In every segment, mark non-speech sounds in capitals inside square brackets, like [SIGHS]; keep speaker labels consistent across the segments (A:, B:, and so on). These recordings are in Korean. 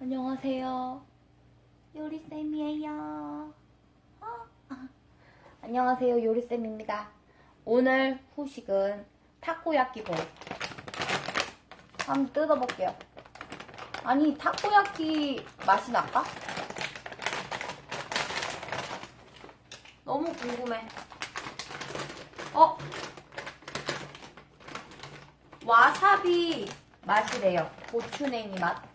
A: 안녕하세요. 요리쌤이에요. 어? 아. [LAUGHS] 안녕하세요. 요리쌤입니다. 오늘 후식은 타코야끼 볼. 한번 뜯어볼게요. 아니, 타코야끼 맛이 날까? 너무 궁금해. 어? 와사비 맛이래요. 고추냉이 맛.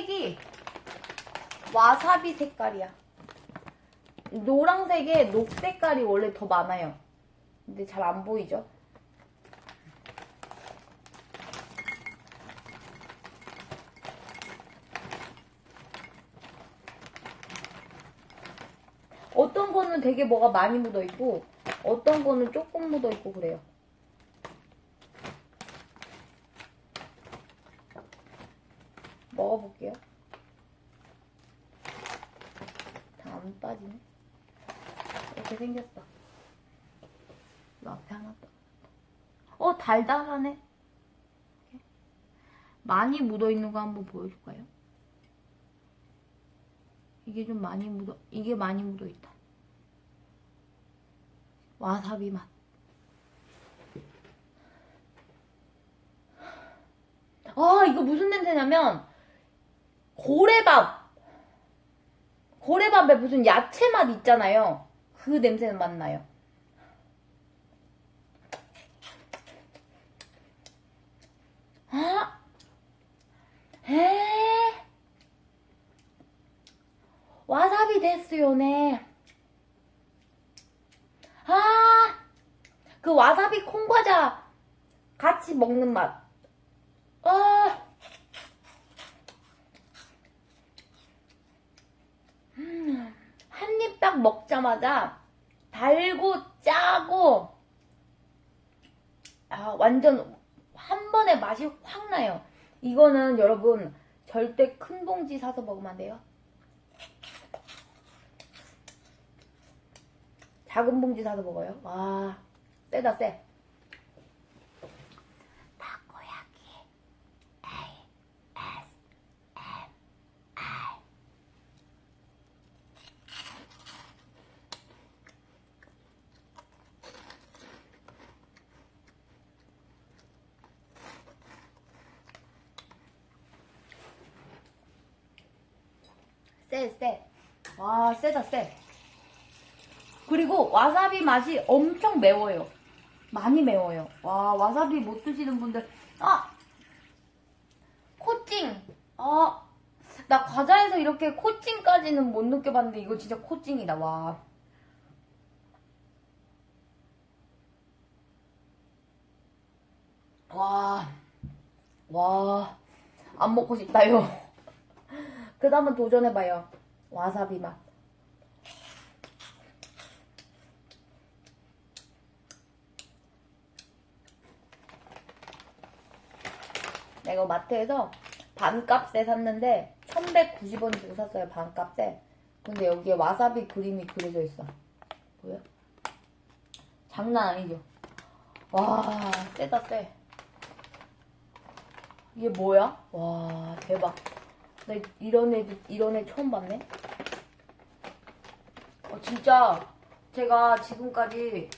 A: 색이 와사비 색깔이야. 노랑색에 녹 색깔이 원래 더 많아요. 근데 잘 안 보이죠? 어떤 거는 되게 뭐가 많이 묻어 있고 어떤 거는 조금 묻어 있고 그래요. 먹어볼게요. 다 안 빠지네. 이렇게 생겼어. 이 앞에 하나 더. 어, 달달하네. 많이 묻어있는 거 한번 보여줄까요? 이게 좀 많이 묻어, 이게 많이 묻어있다. 와사비 맛. 아, 이거 무슨 냄새냐면, 고래밥. 고래밥에 무슨 야채 맛 있잖아요. 그 냄새는 맛나요. 아, 에 와사비 됐어요네. 아, 그 와사비 콩과자 같이 먹는 맛. 아. 한 입 딱 먹자마자 달고 짜고 아, 완전 한 번에 맛이 확 나요. 이거는 여러분 절대 큰 봉지 사서 먹으면 안 돼요. 작은 봉지 사서 먹어요. 와, 세다 세. 타코야키 A S M I 세, 세. 와, 세다, 세. 그리고 와사비 맛이 엄청 매워요. 많이 매워요. 와, 와사비 못 드시는 분들. 아! 코찡! 아, 나 과자에서 이렇게 코찡까지는 못 느껴봤는데 이거 진짜 코찡이다, 와. 와, 와, 안 먹고 싶다요. 그 다음은 도전해봐요. 와사비 맛. 내가 마트에서 반값에 샀는데 1190원 주고 샀어요 반값에 근데 여기에 와사비 그림이 그려져 있어 보여? 장난 아니죠? 와 세다 세 이게 뭐야? 와 대박 나 이런 애 이런 애 처음 봤네? 어, 진짜. 제가 지금까지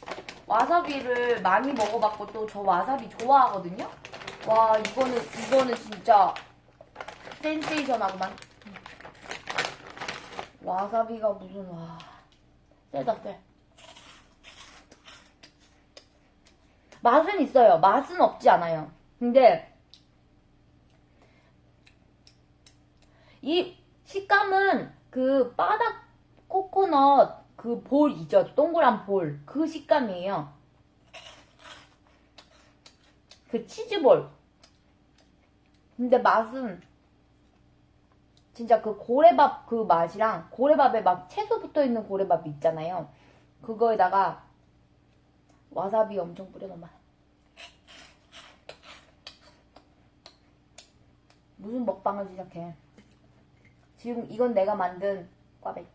A: 와사비를 많이 먹어봤고 또 저 와사비 좋아하거든요? 와 이거는 이거는 진짜 센세이션하구만. 와사비가 무슨 와. 세다 세 맛은 있어요. 맛은 없지 않아요. 근데 이 식감은 그 바닥 코코넛 그 볼이죠 동그란 볼 그 식감이에요 그 치즈볼. 근데 맛은 진짜 그 고래밥 그 맛이랑 고래밥에 막 채소 붙어 있는 고래밥 있잖아요. 그거에다가 와사비 엄청 뿌려놓은 맛. 무슨 먹방을 시작해. 지금 이건 내가 만든 꽈배기.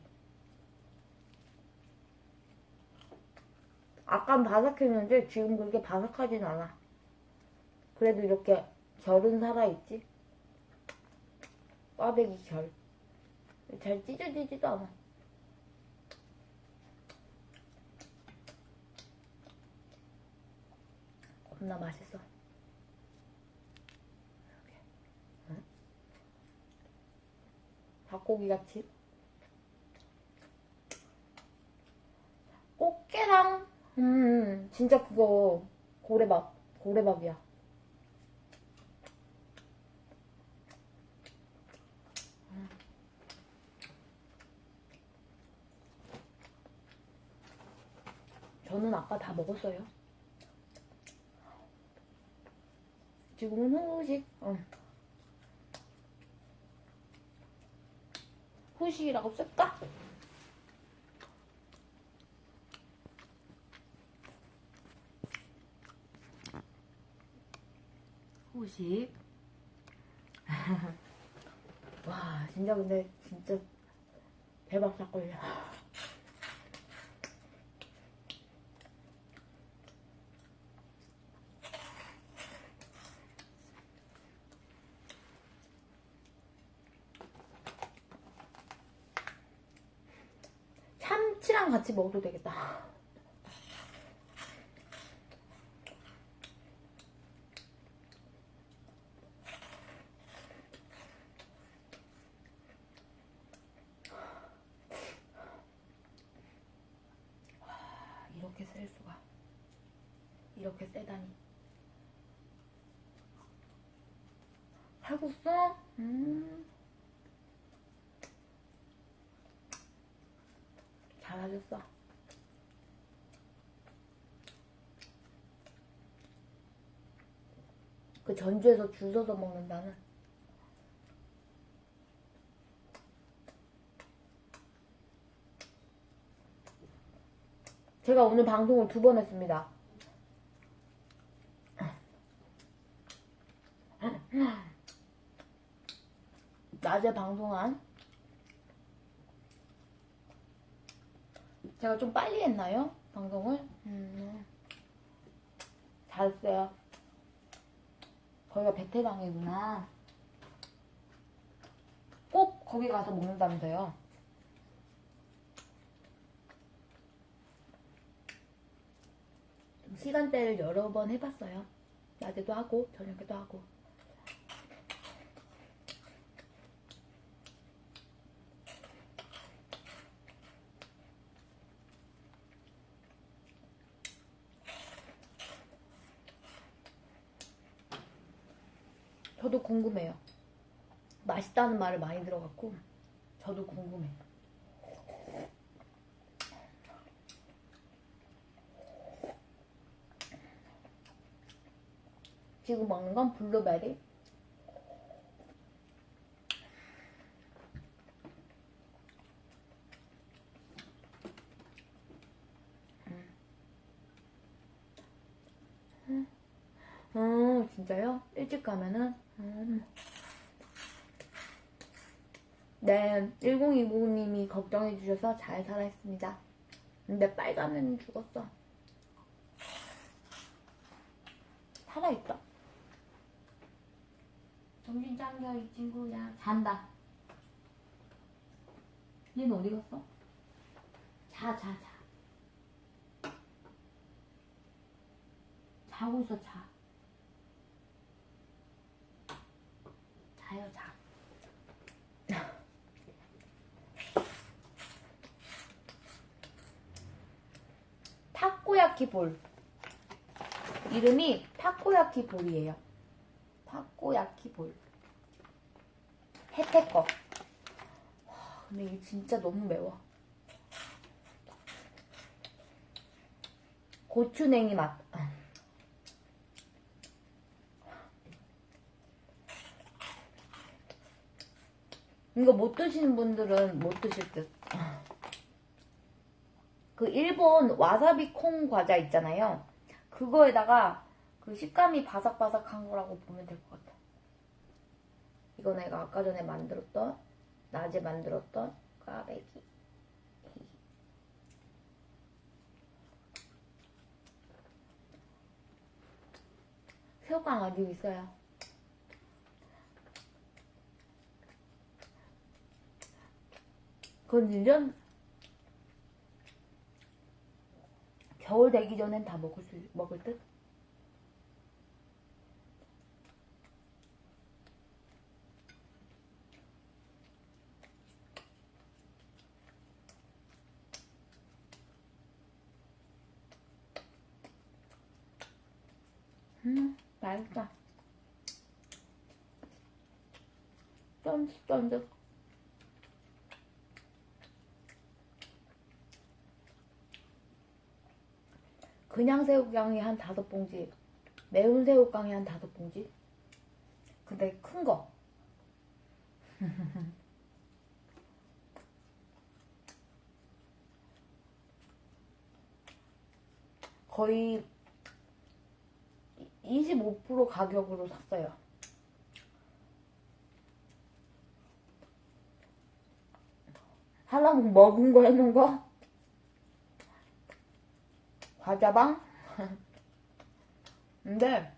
A: 아깐 바삭했는데 지금 그렇게 바삭하진 않아. 그래도 이렇게 결은 살아있지? 꽈배기 결. 잘 찢어지지도 않아. 겁나 맛있어. 이렇게. 응? 닭고기 같이. 꽃게랑, 음, 진짜 그거, 고래밥. 고래밥이야. 저는 아까 다 먹었어요. 지금은 후식. 응. 후식이라고 쓸까? 후식. [LAUGHS] 와, 진짜 근데 진짜 대박 사건이야. 참치랑 같이 먹어도 되겠다. 와, 이렇게 셀 수가. 이렇게 세다니. 칼국수? 음. 잘하셨어. 그 전주에서 줄 서서 먹는다는. 제가 오늘 방송을 두 번 했습니다. 낮에 방송한 제가 좀 빨리 했나요? 방송을? 음. 잘했어요. 거기가 베테랑이구나. 꼭 거기 가서 먹는다면서요. 시간대를 여러 번 해봤어요. 낮에도 하고, 저녁에도 하고. 저도 궁금해요. 맛있다는 말을 많이 들어갖고 저도 궁금해. 지금 먹는 건 블루베리. 음, 진짜요? 일찍 가면은? 음. 네, 1029님이 걱정해주셔서 잘 살아있습니다. 근데 빨간은 죽었어. 살아있다. 정신 차려, 이 친구야. 잔다. 얘는 어디 갔어? 자, 자, 자. 자고 있어, 자. 자요, 자. 타코야키 볼. 이름이 타코야키 볼이에요. 타코야키 볼. 혜태 거. 와, 근데 이게 진짜 너무 매워. 고추냉이 맛. 이거 못 드시는 분들은 못 드실 듯. 그 일본 와사비 콩 과자 있잖아요. 그거에다가 그 식감이 바삭바삭한 거라고 보면 될 것 같아. 이거 내가 아까 전에 만들었던, 낮에 만들었던 꽈배기. [LAUGHS] 새우깡 어디 있어요? 그건 1년? 겨울 되기 전엔 다 먹을 수, 먹을 듯? 음, 맛있다. 쫀득쫀득. 그냥 새우깡이 한 다섯 봉지, 매운 새우깡이 한 다섯 봉지. 근데 큰 거. [LAUGHS] 거의 25% 가격으로 샀어요. 하나씩 먹은 거 해놓은 거? 과자방? [LAUGHS] 근데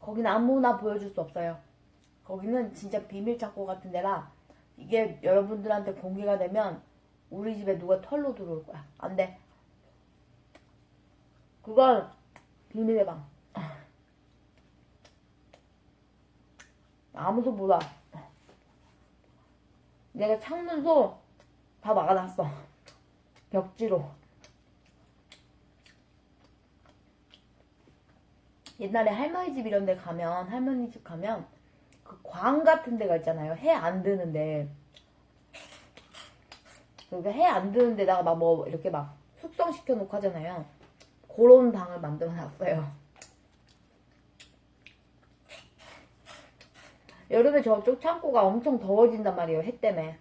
A: 거기는 아무나 보여줄 수 없어요. 거기는 진짜 비밀 창고 같은 데라 이게 여러분들한테 공개가 되면 우리 집에 누가 털로 들어올 거야. 안 돼. 그건 비밀의 방. 아무도 몰라. 내가 창문도 다 막아놨어. [LAUGHS] 벽지로. 옛날에 할머니 집 이런 데 가면, 할머니 집 가면, 그 광 같은 데가 있잖아요. 해 안 드는데. 그러니까 해 안 드는 데다가 막 뭐, 이렇게 막 숙성시켜 놓고 하잖아요. 그런 방을 만들어 놨어요. 여름에 저쪽 창고가 엄청 더워진단 말이에요. 해 때문에.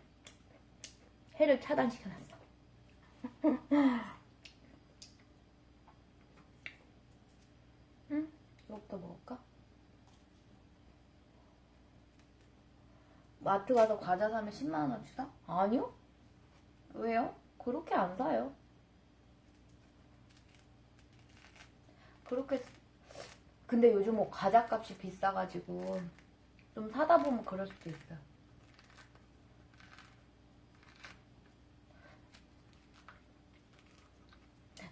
A: 해를 차단시켜 놨어. 응? 이거부터 먹을까? 마트 가서 과자 사면 10만원어치 사? 아니요? 왜요? 그렇게 안 사요. 그렇게 근데 요즘 뭐 과자 값이 비싸가지고 좀 사다 보면 그럴 수도 있어요.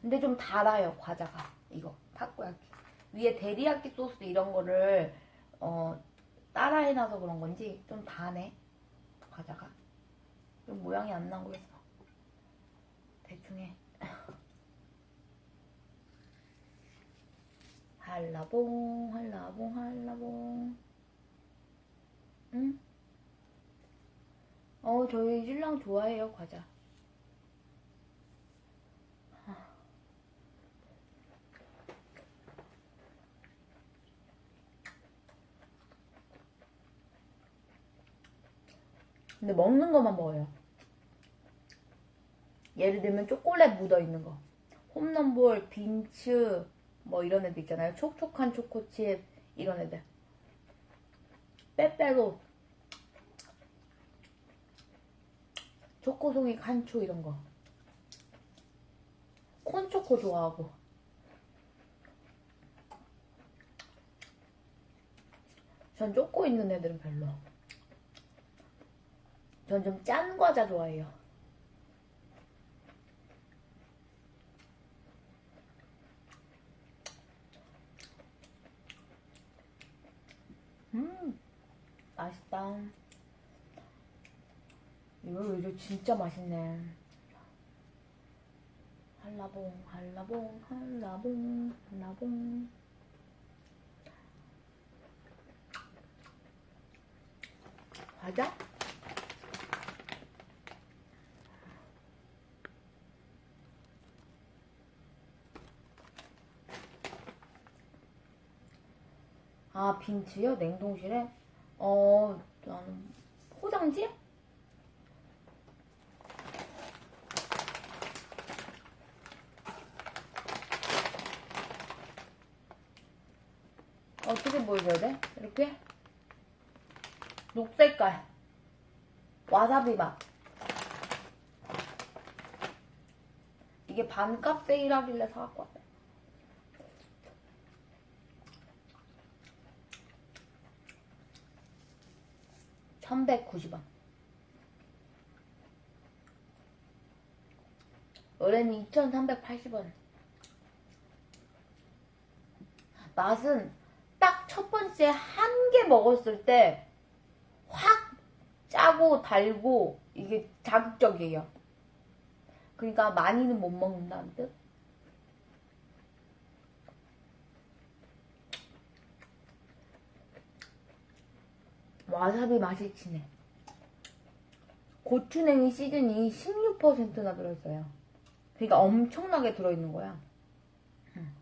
A: 근데 좀 달아요 과자가 이거 타코야키 위에 데리야끼 소스 이런 거를 어 따라 해놔서 그런 건지 좀 다네. 과자가. 좀 모양이 안 나고 있어 대충 해. 한라봉 [LAUGHS] 한라봉 한라봉. 응? 어 저희 신랑 좋아해요 과자 근데 먹는 것만 먹어요. 예를 들면 초콜릿 묻어있는 거. 홈런볼, 빈츠 뭐 이런 애들 있잖아요. 촉촉한 초코칩 이런 애들. 빼빼로. 초코송이 칸초 이런 거. 콘초코 좋아하고. 전 초코 있는 애들은 별로 전 좀 짠 과자 좋아해요 음 맛있다. 이거 이거 진짜 맛있네. 한라봉, 한라봉, 한라봉, 한라봉. 과자? 아, 빈티요? 냉동실에? 어, 나는 포장지? 어떻게 보여줘야 돼? 이렇게? 녹색깔 와사비 맛 이게 반값 세일하길래 사갖고 왔어요 390원. 원래는 2380원. 맛은 딱 첫 번째 한 개 먹었을 때 확 짜고 달고 이게 자극적이에요. 그러니까 많이는 못 먹는다는 뜻? 와사비 맛이 진해. 고추냉이 시즌이 16%나 들어있어요. 그러니까 엄청나게 들어있는 거야. 음.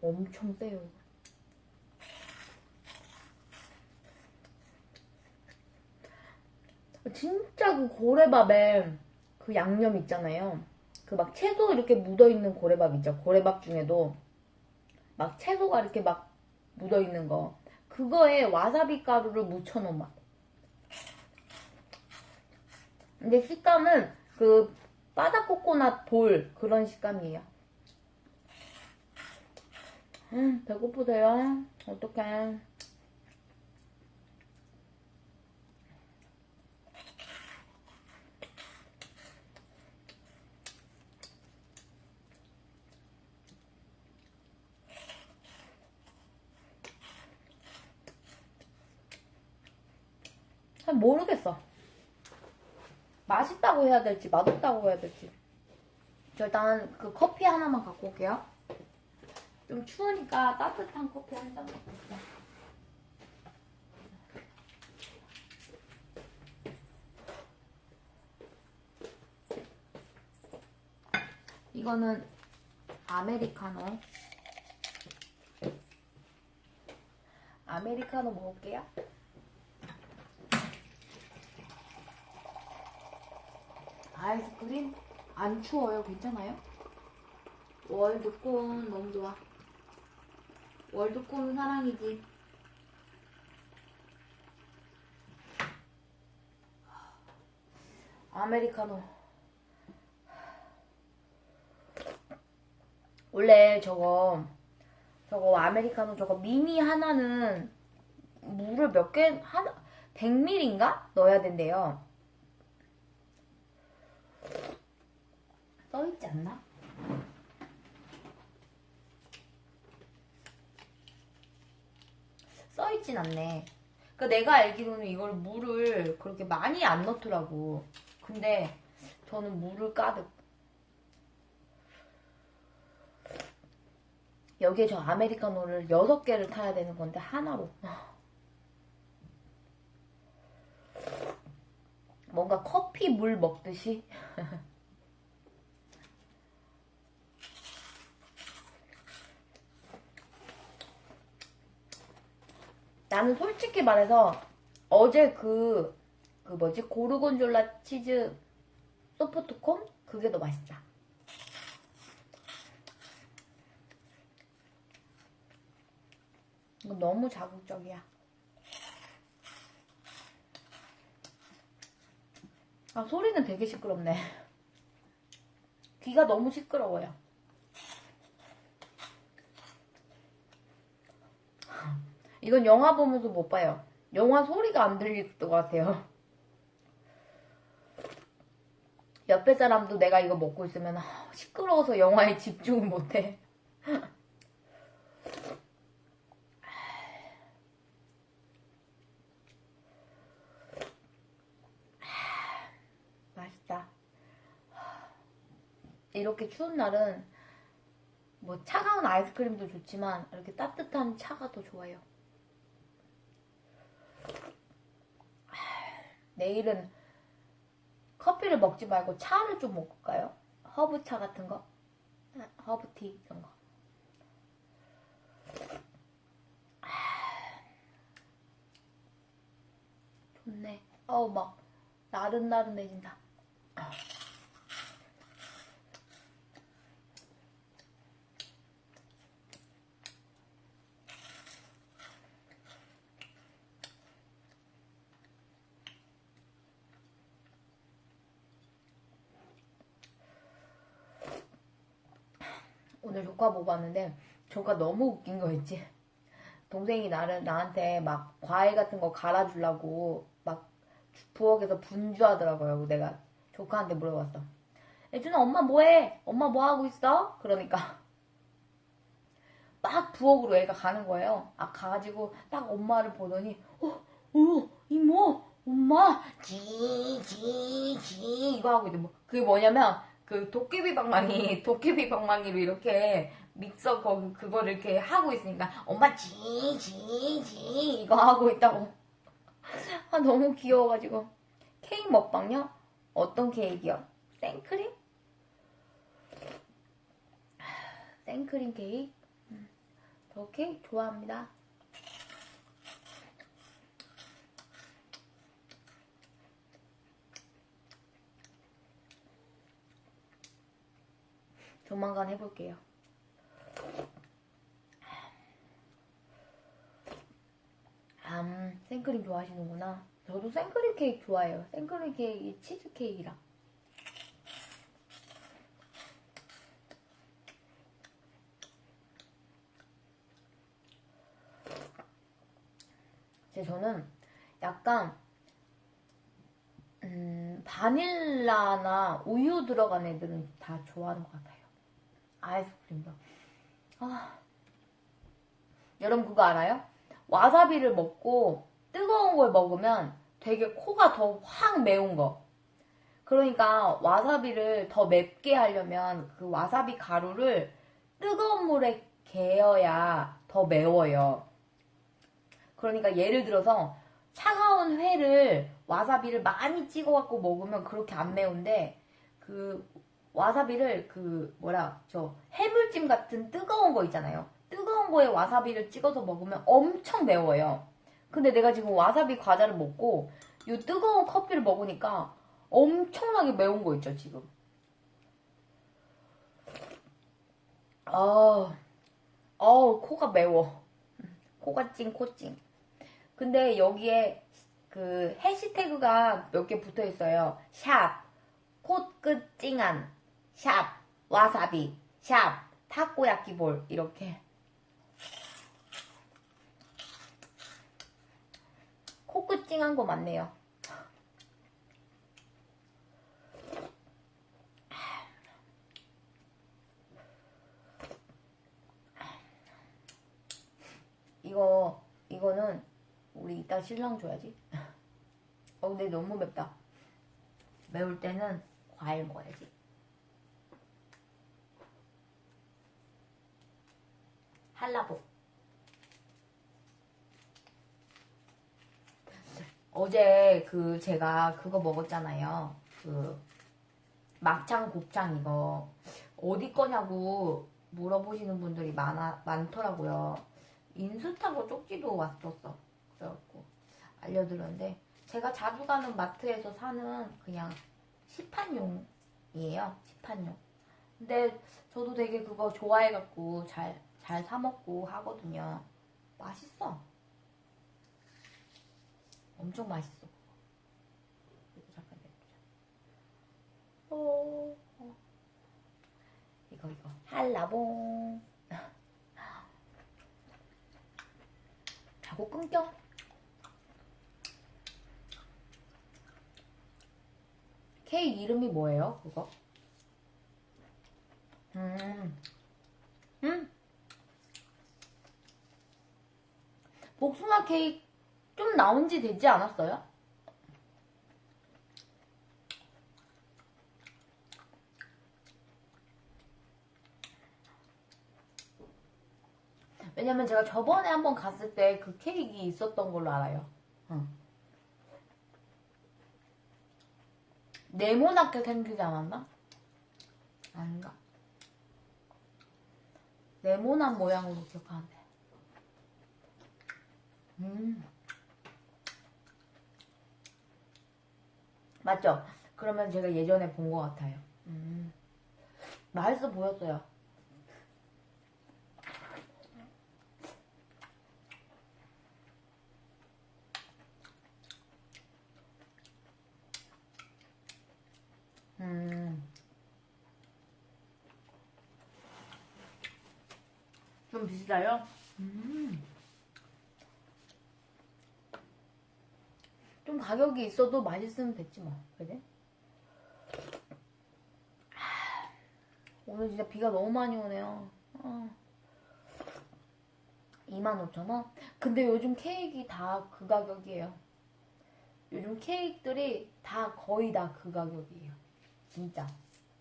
A: 엄청 세요. 진짜 그 고래밥에 그 양념 있잖아요. 그 막 채소 이렇게 묻어있는 고래밥 있죠. 고래밥 중에도 막 채소가 이렇게 막 묻어있는 거. 그거에 와사비 가루를 묻혀놓은 맛. 근데 식감은 그 바다 코코넛 볼 그런 식감이에요. 음, 배고프세요? 어떡해. 잘 모르겠어. 맛있다고 해야 될지, 맛없다고 해야 될지. 저 일단 그 커피 하나만 갖고 올게요. 좀 추우니까 따뜻한 커피 한 잔 갖고 올게요. 이거는 아메리카노. 아메리카노 먹을게요. 아이스크림 안 추워요? 괜찮아요? 월드콘 너무 좋아. 월드콘 사랑이지. 아메리카노. 원래 저거 저거 아메리카노 저거 미니 하나는 물을 몇 개, 한, 100ml인가? 넣어야 된대요. 써있지 않나? 써있진 않네. 그 내가 알기로는 이걸 물을 그렇게 많이 안 넣더라고. 근데 저는 물을 가득. 여기에 저 아메리카노를 6개를 타야 되는 건데 하나로. 뭔가 커피 물 먹듯이. [LAUGHS] 나는 솔직히 말해서 어제 그, 그 뭐지? 고르곤졸라 치즈 소프트콘? 그게 더 맛있다. 이거 너무 자극적이야. 아, 소리는 되게 시끄럽네. 귀가 너무 시끄러워요. 이건 영화 보면서 못 봐요. 영화 소리가 안 들릴 것 같아요. 옆에 사람도 내가 이거 먹고 있으면 아, 시끄러워서 영화에 집중을 못해. 맛있다. 이렇게 추운 날은 뭐 차가운 아이스크림도 좋지만 이렇게 따뜻한 차가 더 좋아요. 내일은 커피를 먹지 말고 차를 좀 먹을까요? 허브차 같은 거? 허브티 이런 거. 좋네. 어우 막 나른나른해진다. 오늘 조카 보고 왔는데 저가 너무 웃긴 거 있지. 동생이 나를 나한테 막 과일 같은 거 갈아주려고 막 부엌에서 분주하더라고요. 내가 조카한테 물어봤어. 예준아 엄마 뭐해? 엄마 뭐 하고 있어? 그러니까 막 부엌으로 애가 가는 거예요. 아 가가지고 딱 엄마를 보더니 어, 어, 이모, 엄마, 지, 지, 지 이거 하고. 뭐 그게 뭐냐면 그 도깨비 방망이, [LAUGHS] 도깨비 방망이로 이렇게 믹서 거기 그거를 이렇게 하고 있으니까 엄마 지, 지, 지 이거 하고 있다고. [LAUGHS] 아 너무 귀여워가지고 케이크 먹방요? 어떤 케이크요? 생크림? [SIGHS] 생크림 케이크? 음, 저 케이크 좋아합니다. 조만간 해볼게요. 음, 생크림 좋아하시는구나. 저도 생크림 케이크 좋아해요. 생크림 케이크, 치즈 케이크랑. 제 저는 약간 음, 바닐라나 우유 들어간 애들은 다 좋아하는 것 같아요. 아이스크림도. 아. 여러분 그거 알아요? 와사비를 먹고 뜨거운 걸 먹으면 되게 코가 더 확 매운 거. 그러니까 와사비를 더 맵게 하려면 그 와사비 가루를 뜨거운 물에 개어야 더 매워요. 그러니까 예를 들어서 차가운 회를 와사비를 많이 찍어갖고 먹으면 그렇게 안 매운데 그 와사비를 그 뭐라 저 해물찜 같은 뜨거운 거 있잖아요. 뜨거운 거에 와사비를 찍어서 먹으면 엄청 매워요. 근데 내가 지금 와사비 과자를 먹고 이 뜨거운 커피를 먹으니까 엄청나게 매운 거 있죠 지금. 아, 어 코가 매워. 코가 찡, 코찡. 근데 여기에 그 해시태그가 몇 개 붙어 있어요. 샵, 코끝 찡한, 샵, 와사비, 샵, 타코야끼볼, 이렇게. 코끝 찡한 거 맞네요. 이거, 이거는 우리 이따 신랑 줘야지. 어, 근데 너무 맵다. 매울 때는 과일 먹어야지. 한라보. 어제 그 제가 그거 먹었잖아요. 그 막창 곱창 이거 어디 거냐고 물어보시는 분들이 많아 많더라고요. 인스타고 쪽지도 왔었어. 그래갖고 알려드렸는데 제가 자주 가는 마트에서 사는 그냥 시판용이에요. 시판용. 근데 저도 되게 그거 좋아해갖고 잘, 잘 사 먹고 하거든요. 맛있어. 엄청 맛있어. 이거 잠깐 내보자. 어, 어. 이거, 이거. 한라봉. [LAUGHS] 자꾸 끊겨. 케이크 이름이 뭐예요, 그거? 음. 음. 복숭아 케이크 좀 나온 지 되지 않았어요? 왜냐면 제가 저번에 한번 갔을 때 그 케이크 있었던 걸로 알아요. 응. 네모나게 생기지 않았나? 아닌가? 네모난 모양으로 기억하는데. 음. 맞죠? 그러면 제가 예전에 본 것 같아요. 음. 맛있어 보였어요. 음. 좀 비싸요? 음. 좀 가격이 있어도 맛있으면 됐지 뭐. 아, 오늘 진짜 비가 너무 많이 오네요. 어. 25,000원? 근데 요즘 케이크 다 그 가격이에요. 요즘 케이크들이 다 거의 다 그 가격이에요. 진짜.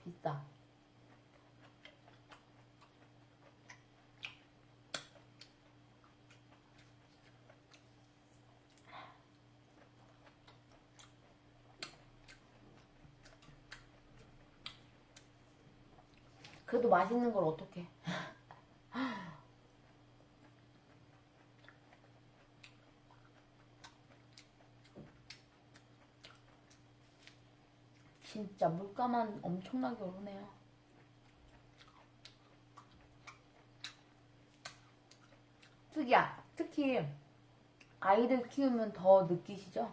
A: 비싸. 그래도 맛있는 걸 어떡해. [LAUGHS] 진짜 물가만 엄청나게 오르네요. 특이야. 특히 아이들 키우면 더 느끼시죠?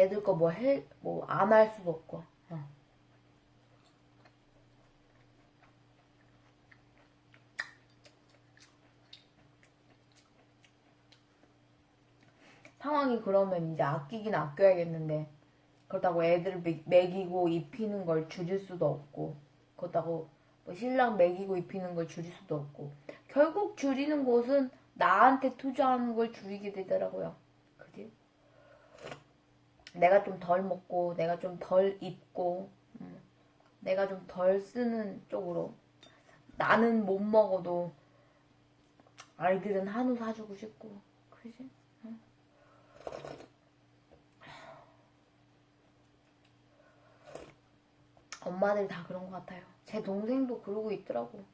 A: 애들 거 뭐 해, 뭐 안 할 수도 없고. 어. 상황이 그러면 이제 아끼긴 아껴야겠는데 그렇다고 애들 먹- 먹이고 입히는 걸 줄일 수도 없고 그렇다고 뭐 신랑 먹이고 입히는 걸 줄일 수도 없고 결국 줄이는 곳은 나한테 투자하는 걸 줄이게 되더라고요. 내가 좀 덜 먹고 내가 좀 덜 입고 음, 내가 좀 덜 쓰는 쪽으로 나는 못 먹어도 아이들은 한우 사주고 싶고 그지? 엄마들 다 그런 것 같아요. 제 동생도 그러고 있더라고.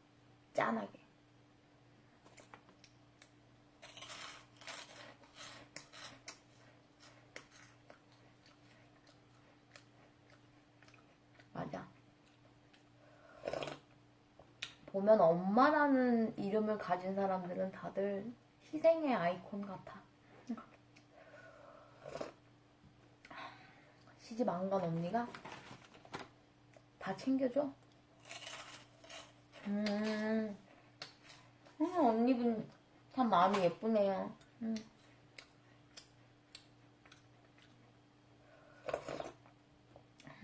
A: 짠하게. 맞아. 보면 엄마라는 이름을 가진 사람들은 다들 희생의 아이콘 같아. 시집 안 간 언니가 다 챙겨줘? 음, 음, 언니분 참 마음이 예쁘네요. 음.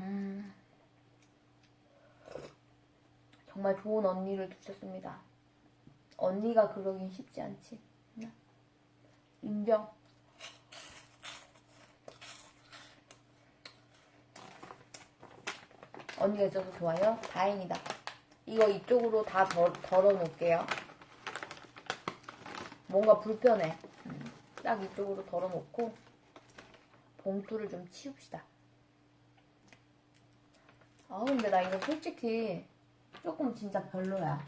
A: 음. 정말 좋은 언니를 두셨습니다. 언니가 그러긴 쉽지 않지. 음. 인정. 언니가 있어서 좋아요? 다행이다. 이거 이쪽으로 다 덜, 덜어 놓을게요. 뭔가 불편해. 음, 딱 이쪽으로 덜어 놓고 봉투를 좀 치웁시다. 아 근데 나 이거 솔직히 조금 진짜 별로야.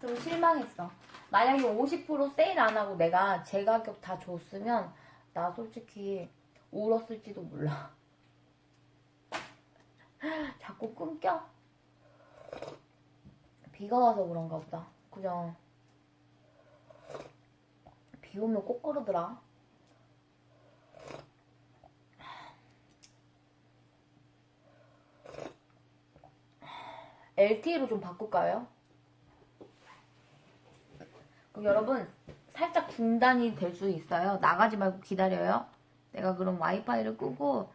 A: 좀 실망했어. 만약에 50% 세일 안 하고 내가 제 가격 다 줬으면 나 솔직히 울었을지도 몰라. [LAUGHS] 자꾸 끊겨? 비가 와서 그런가 보다. 그죠? 비 오면 꼭 그러더라. LTE로 좀 바꿀까요? 그럼 여러분 살짝 중단이 될 수 있어요. 나가지 말고 기다려요. 내가 그럼 와이파이를 끄고